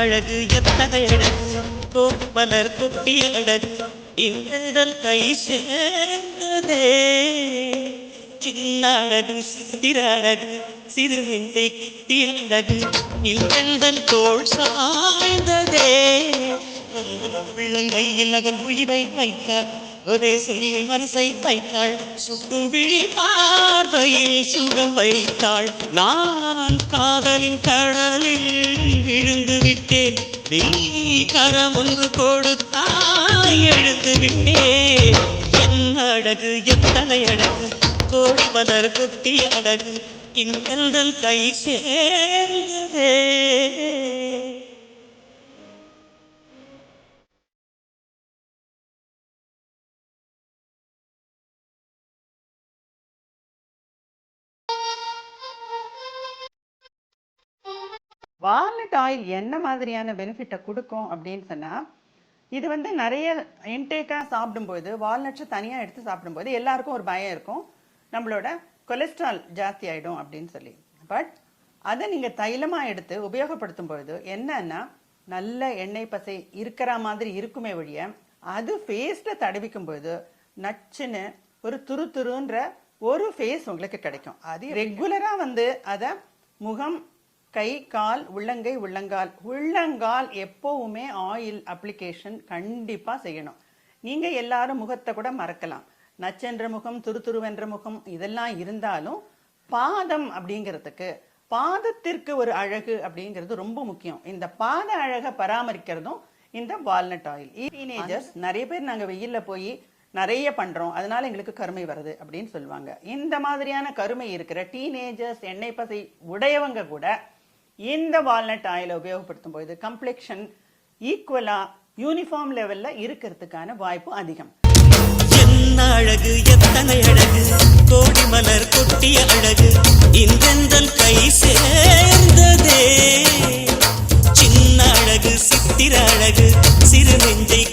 அழகு எத்தனை அழகு கோமலர் கொட்டிய கை சேர்ந்ததே. சின்ன அழகு சித்திர அழகு சிறு நெஞ்சை கிட்டிய அழகு தோல் சாய்ந்ததே. உள்ளங்கையில் நகர் உயிரை வைத்தார் ஒரு சிறிய மனசை வைத்தாள் சுட்டு விழி பார்வையில் சுகம் வைத்தாள். நான் காதலின் கடலில் விழுந்து விட்டேன். நீ கரம் ஒன்று கொடுத்தாய் எழுந்து விட்டேன். என் அழகு எத்தனை அழகு கோடி மலர் குட்டி அழகு. இங்கல் கை சேர்ந்ததே. வால்நட் ஆயில் என்ன மாதிரியான பெனிஃபிட்டை கொடுக்கும் அப்படின்னு சொன்னால் இது வந்து நிறைய இன்டேக்காக சாப்பிடும்போது வால்நட்ஸை தனியாக எடுத்து சாப்பிடும்போது எல்லாருக்கும் ஒரு பயம் இருக்கும். நம்மளோட கொலஸ்ட்ரால் ஜாஸ்தி ஆகிடும் அப்படின்னு சொல்லி. பட் அதை நீங்கள் தைலமாக எடுத்து உபயோகப்படுத்தும் பொழுது என்னன்னா நல்ல எண்ணெய் பசை இருக்கிற மாதிரி இருக்குமே ஒழிய அது ஃபேஸில் தடவிக்கும் பொழுது நச்சுன்னு ஒரு துரு துருன்ற ஒரு ஃபேஸ் உங்களுக்கு கிடைக்கும். அது ரெகுலராக வந்து அதை முகம் கை கால் உள்ளங்கை உள்ளங்கால். உள்ளங்கால் எப்போவுமே ஆயில் அப்ளிகேஷன் கண்டிப்பா செய்யணும். நீங்க எல்லாரும் முகத்தை கூட மறக்கலாம். நச்சென்ற முகம் துருதுருவென்ற முகம் இதெல்லாம் இருந்தாலும் பாதம் அப்படிங்கிறதுக்கு பாதத்திற்கு ஒரு அழகு அப்படிங்கிறது ரொம்ப முக்கியம். இந்த பாத அழகை பராமரிக்கிறதும் இந்த வால்நட் ஆயில் டீனேஜர்ஸ் நிறைய பேர் நாங்க வெயில்ல போய் நிறைய பண்றோம். அதனால எங்களுக்கு கருமை வருது அப்படின்னு சொல்லுவாங்க. இந்த மாதிரியான கருமை இருக்கிற டீனேஜர்ஸ் எண்ணெய் பசை உடையவங்க கூட இந்த வால்நட் ஆயிலை உபயோகப்படுத்தும் போது கம்ப்ளெக்ஷன் ஈக்குவலா யூனிஃபார்ம் லெவல்ல இருக்கிறதுக்கான வாய்ப்பு அதிகம். என்ன அழகு எத்தனை அழகு? கோடி மலர் கொட்டிய அழகு. இன்றெந்தல் கை சேர்ந்ததே. சின்ன அழகு சித்திர அழகு. சிறு நெஞ்சை